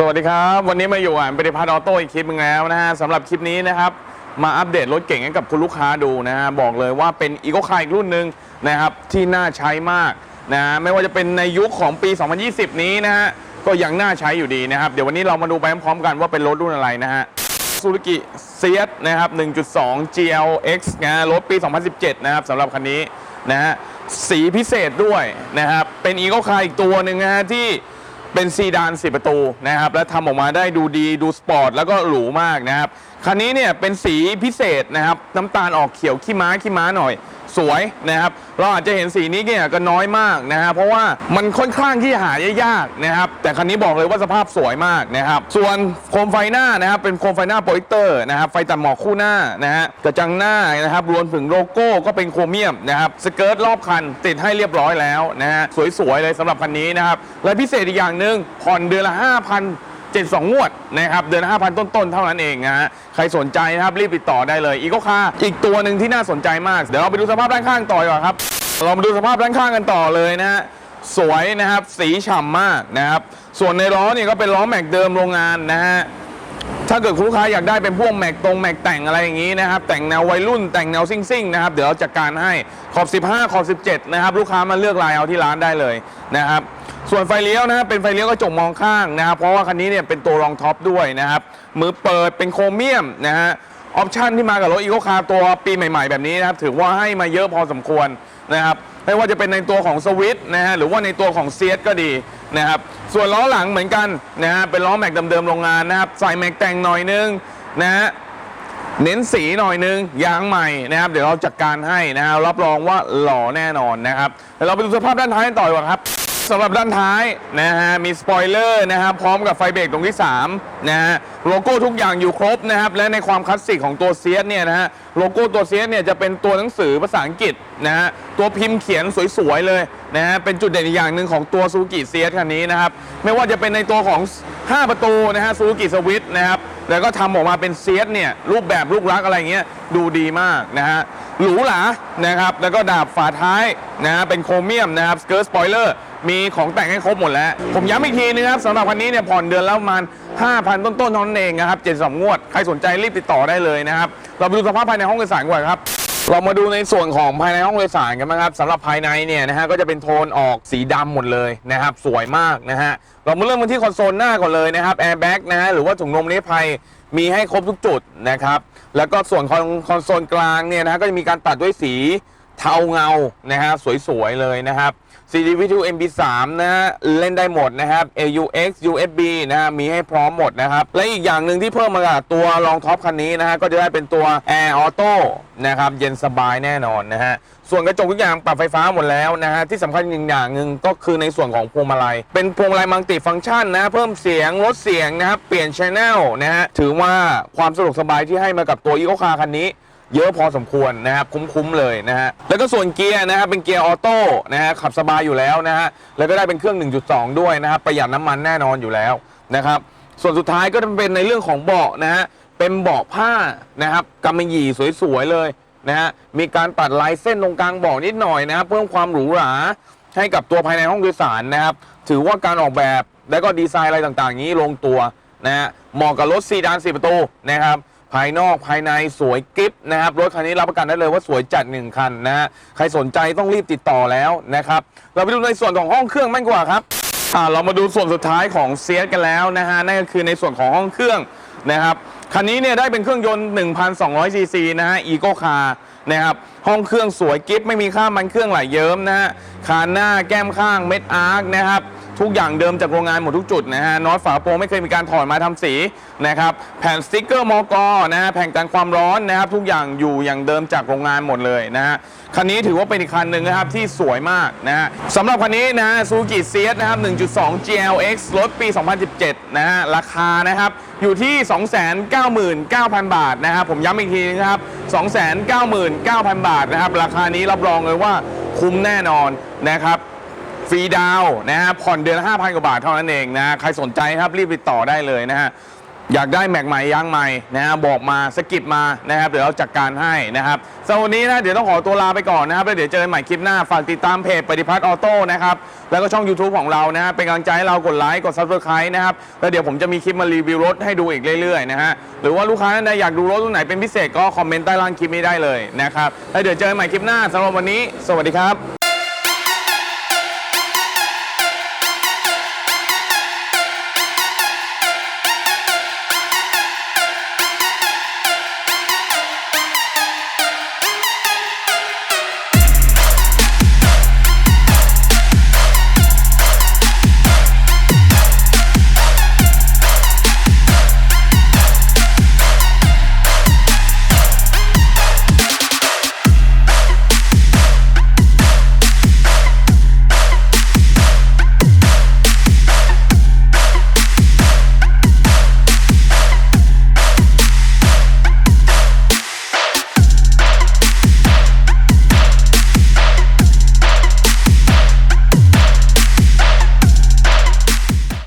สวัสดีครับ วันนี้มาอยู่อ่านปฏิพัฒน์ออโต้อีกคลิปหนึงแล้วนะฮะสำหรับคลิปนี้นะครับ มาอัปเดตรถเก่งให้กับคุณลูกค้าดูนะฮะบอกเลยว่าเป็นอีโ c คาอีกรุ่นหนึ่งนะครับ ที่น่าใช้มากนะฮะไม่ว่าจะเป็นในยุคของปี 2020 นี้นะฮะก็ยังน่าใช้อยู่ดีนะครับ เดี๋ยววันนี้เรามาดูไปพร้อมๆกันว่าเป็นรถรุ่นอะไรนะฮะซูซูกิเซียนะครับ 1.2 GLX นะฮะรถปี 2017 นะครับสำหรับคันนี้นะฮะสีพิเศษด้วยนะครับเป็นอีโ c คาอีกตัวหนึ่งนะฮะที่ เป็นซีดานสีประตูนะครับ และทำออกมาได้ดูดีดูสปอร์ตแล้วก็หรูมากนะครับคันนี้เนี่ยเป็นสีพิเศษนะครับน้ำตาลออกเขียวขี้ม้าขี้ม้าหน่อย สวยนะครับ เราอาจจะเห็นสีนี้เนี่ยก็น้อยมากนะฮะเพราะว่ามันค่อนข้างที่หายากนะครับ แต่คันนี้บอกเลยว่าสภาพสวยมากนะครับ ส่วนโคมไฟหน้านะครับเป็นโคมไฟหน้าโปรเจคเตอร์นะครับไฟตัดหมอกคู่หน้านะฮะกระจังหน้านะครับรวมถึงโลโก้ก็เป็นโครเมียมนะครับสเกิร์ตรอบคันติดให้เรียบร้อยแล้วนะฮะสวยๆเลยสำหรับคันนี้นะครับและพิเศษอีกอย่างหนึ่งผ่อนเดือนละ5,000 72 งวดนะครับเดือน 5,000 ต้นๆ เท่านั้นเองนะฮะใครสนใจนะครับรีบติดต่อได้เลยอีกก็ค่าอีกตัวหนึ่งที่น่าสนใจมาก เดี๋ยวเราไปดูสภาพด้านข้างต่อดีกว่าครับเรามาดูสภาพด้านข้างกันต่อเลยนะฮะสวยนะครับสีฉ่ำมากนะครับส่วนในล้อเนี่ยก็เป็นล้อแม็กเดิมโรงงานนะฮะ ถ้าเกิดคุณลูกค้าอยากได้เป็นพวกแม็กตรงแม็กแต่งอะไรอย่างนี้นะครับ แต่งแนววัยรุ่นแต่งแนวซิ่งซิ่งๆนะครับเดี๋ยวเราจัดการให้ขอบ 15 ขอบ 17 นะครับ ลูกค้ามาเลือกลายเอาที่ร้านได้เลยนะครับ ส่วนไฟเลี้ยวนะครับเป็นไฟเลี้ยวกระจกมองข้างนะครับ เพราะว่าคันนี้เนี่ยเป็นตัวรองท็อปด้วยนะครับ มือเปิดเป็นโครเมียมนะฮะออปชันที่มากับรถอีโคคาร์ตัวปีใหม่ ๆ แบบนี้นะครับถือว่าให้มาเยอะพอสมควรนะครับไม่ว่าจะเป็นในตัวของสวิตนะฮะหรือว่าในตัวของเซียสก็ดี นะครับ ส่วนล้อหลังเหมือนกันนะฮะเป็นล้อแม็กเดิมๆโรงงานนะครับ ใส่แม็กแต่งหน่อยนึงนะฮะเน้นสีหน่อยนึงยางใหม่นะครับ เดี๋ยวเราจัดการให้นะครับรับรองว่าหล่อแน่นอนนะครับเดี๋ยวเราไปดูสภาพด้านท้ายกันต่อดีกว่าครับ สำหรับด้านท้ายนะฮะมีสปอยเลอร์นะครับพร้อมกับไฟเบรกตรงที่3นะฮะโลโก้ทุกอย่างอยู่ครบนะครับและในความคลาสสิกของตัวเซียสเนี่ยนะฮะโลโก้ตัวเซียสเนี่ยจะเป็นตัวหนังสือภาษาอังกฤษนะฮะตัวพิมพ์เขียนสวยๆเลยนะฮะเป็นจุดเด่นอีกอย่างหนึ่งของตัวซูกิเซียสคันนี้นะครับไม่ว่าจะเป็นในตัวของ 5 ประตูนะฮะซูกิสวิตนะครับ แล้วก็ทำออกมาเป็นเซียสเนี่ยรูปแบบลูกรักอะไรเงี้ยดูดีมากนะฮะหรูหรานะครับแล้วก็ดาบฝาท้ายนะฮะเป็นโครเมียมนะครับสเกิร์ตสปอยเลอร์มีของแต่งให้ครบหมดแล้ว ผมย้ำอีกทีนะครับสำหรับคันนี้เนี่ยผ่อนเดือนละประมาณ 5,000 ต้นๆเท่านั้นเองนะครับเจ็ดสองงวด ใครสนใจรีบติดต่อได้เลยนะครับ เราไปดูสภาพภายในห้องโดยสารก่อนครับ เรามาดูในส่วนของภายในห้องโดยสารกันนะครับสำหรับภายในเนี่ยนะฮะก็จะเป็นโทนออกสีดำหมดเลยนะครับ สวยมากนะฮะเรามาเริ่มกันที่คอนโซลหน้าก่อนเลยนะครับแอร์แบ็กนะฮะหรือว่าถุงลมนิรภัยมีให้ครบทุกจุดนะครับ แล้วก็ส่วนของคอนโซลกลางเนี่ยนะฮะก็จะมีการตัดด้วยสี เทาเงานะฮะสวยๆเลยนะครับ CDV2 MP3 นะฮะเล่นได้หมดนะครับ AUX USB นะฮะมีให้พร้อมหมดนะครับ และอีกอย่างหนึ่งที่เพิ่มมากับตัวรองท็อปคันนี้นะฮะก็จะได้เป็นตัว Air Auto นะครับเย็นสบายแน่นอนนะฮะส่วนกระจกทุกอย่างปรับไฟฟ้าหมดแล้วนะฮะที่สำคัญอีกอย่างหนึ่งก็คือในส่วนของพวงมาลัย เป็นพวงมาลัยมัลติฟังก์ชันนะเพิ่มเสียงลดเสียงนะครับเปลี่ยนชแนลนะฮะถือว่าความสะดวกสบายที่ให้มากับตัวอีโคคาคันนี้ เยอะพอสมควรนะครับคุ้มๆเลยนะฮะแล้วก็ส่วนเกียร์นะครับเป็นเกียร์ออโต้นะฮะขับสบายอยู่แล้วนะฮะแล้วก็ได้เป็นเครื่อง 1.2 ด้วยนะครับประหยัดน้ำมันแน่นอนอยู่แล้วนะครับส่วนสุดท้ายก็จะเป็นในเรื่องของเบาะนะฮะเป็นเบาะผ้านะครับกำมะหยี่สวยๆเลยนะฮะมีการตัดลายเส้นตรงกลางเบาะนิดหน่อยนะครับเพิ่มความหรูหราให้กับตัวภายในห้องโดยสารนะครับถือว่าการออกแบบและก็ดีไซน์อะไรต่างๆ นี้ลงตัวนะฮะเหมาะกับรถซีดานสี่ประตูนะครับายนอกภายในสวยกริปนะครับรถคันนี้รับประกันได้เลยว่าสวยจัดหนึ่งคันนะฮะใครสนใจต้องรีบติดต่อแล้วนะครับเราไปดูในส่วนของห้องเครื่องมากกว่าครับอ่าเรามาดูส่วนสุดท้ายของเซียสกันแล้วนะฮะนั่นก็คือในส่วนของห้องเครื่องนะครับคันนี้เนี่ยได้เป็นเครื่องยนต์1,200ซีซีนะฮะอีโกคาร์นะครับห้องเครื่องสวยกิฟไม่มีค่ามันเครื่องไหลเยิ้มนะฮะคานหน้าแก้มข้างเม็ดอาร์คนะครับ ทุกอย่างเดิมจากโรงงานหมดทุกจุดนะฮะน็อตฝาโปรงไม่เคยมีการถอดมาทำสีนะครับแผ่นสติ๊กเกอร์มอกนะฮะแผ่นกันความร้อนนะครับทุกอย่างอยู่อย่างเดิมจากโรงงานหมดเลยนะฮะคันนี้ถือว่าเป็นอีกคันหนึ่งนะครับที่สวยมากนะฮะสำหรับคันนี้นะฮะซูกิเซียสนะครับ 1.2 GLX รถปี 2017 นะฮะราคานะครับอยู่ที่ 299,000 บาทนะครับผมย้ำอีกทีนะครับ 299,000 บาทนะครับ ราคานี้รับรองเลยว่าคุ้มแน่นอนนะครับ ฟรีดาวนะฮะผ่อนเดือนละ5,000 กว่าบาทเท่านั้นเองนะ ใครสนใจครับรีบติดต่อได้เลยนะฮะ อยากได้แม็กใหม่ยางใหม่นะฮะบอกมาสกิปมานะครับ เดี๋ยวเราจัดการให้นะครับสำหรับวันนี้นะเดี๋ยวต้องขอตัวลาไปก่อนนะครับแล้วเดี๋ยวเจอกันใหม่คลิปหน้า ฝากติดตามเพจปฏิพัฒน์ออโต้นะครับ แล้วก็ช่อง YouTube ของเรานะฮะเป็นกำลังใจให้เรากดไลค์กด Subscribe นะครับแล้วเดี๋ยวผมจะมีคลิปมารีวิวรถให้ดูอีกเรื่อยๆนะฮะหรือว่าลูกค้าท่านใดอยากดูรถรุ่นไหนเป็นพิเศษก็คอมเมนต์ใต้ล่างคลิปนี้ได้เลยนะครับแล้วเดี๋ยวเจอกันใหม่คลิปหน้าสำหรับวันนี้ สวัสดีครับ